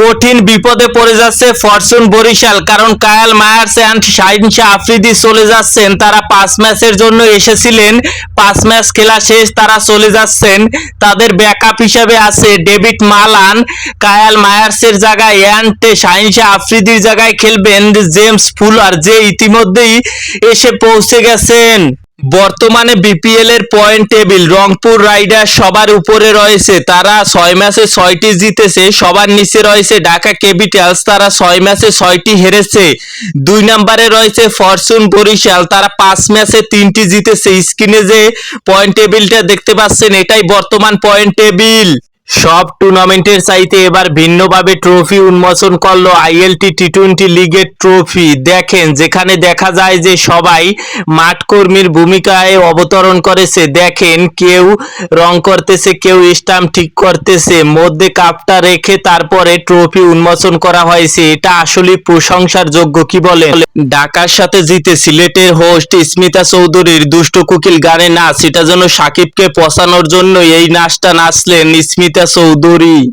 কঠিন বিপদে পড়ে যাচ্ছে ফরচুন বরিশাল, কারণ Kyle Mayers and Shaheen Shah Afridi চলে যাচ্ছেন। তারা পাঁচ ম্যাচের জন্য এসেছিলেন। পাঁচ ম্যাচ খেলা শেষ, তারা চলে যাচ্ছেন। তাদের ব্যাকআপ হিসাবে আছে ডেভিড মালান। কায়াল মায়ার্সের জায়গায় অ্যান্ড শাহিন শাহ আফ্রিদির জায়গায় খেলবেন জেমস ফুলার, যে ইতিমধ্যেই এসে পৌঁছে গেছেন। বর্তমানে বিপিএল এর পয়েন্ট টেবিল রংপুর রাইডার সবার উপরে রয়েছে। তারা ছয় ম্যাচে ছয়টি জিতেছে, সবার নিচে রয়েছে ঢাকা ক্যাপিটালস তারা ছয় ম্যাচে ছয়টি হেরেছে। দুই নম্বরে রয়েছে ফরচুন বরিশাল, তারা পাঁচ ম্যাচে তিনটি জিতেছে। স্ক্রিনে যে পয়েন্ট টেবিলটা দেখতে পাচ্ছেন, এটাই বর্তমান পয়েন্ট টেবিল সব টুর্নামেন্টের চাইতে এবার ভিন্নভাবে ট্রফি উন্মোচন করল আইএলটি টি টোয়েন্টি লিগের ট্রফি। দেখেন, যেখানে দেখা যায় যে সবাই মাঠ কর্মীর ভূমিকায় অবতরণ করেছে। দেখেন, কেউ রং করতেছে, কেউ স্টাম্প ঠিক করতেছে। মধ্যে কাপটা রেখে তারপরে ট্রফি উন্মোচন করা হয়েছে। এটা আসলে প্রশংসার যোগ্য, কি বলে ঢাকার সাথে জিতে সিলেটের হোস্ট স্মিতা চৌধুরীর দুষ্ট কুকিল গানে নাচ। এটা যেন সাকিবকে পচানোর জন্য এই নাচটা নাচলেন স্মিতা solduri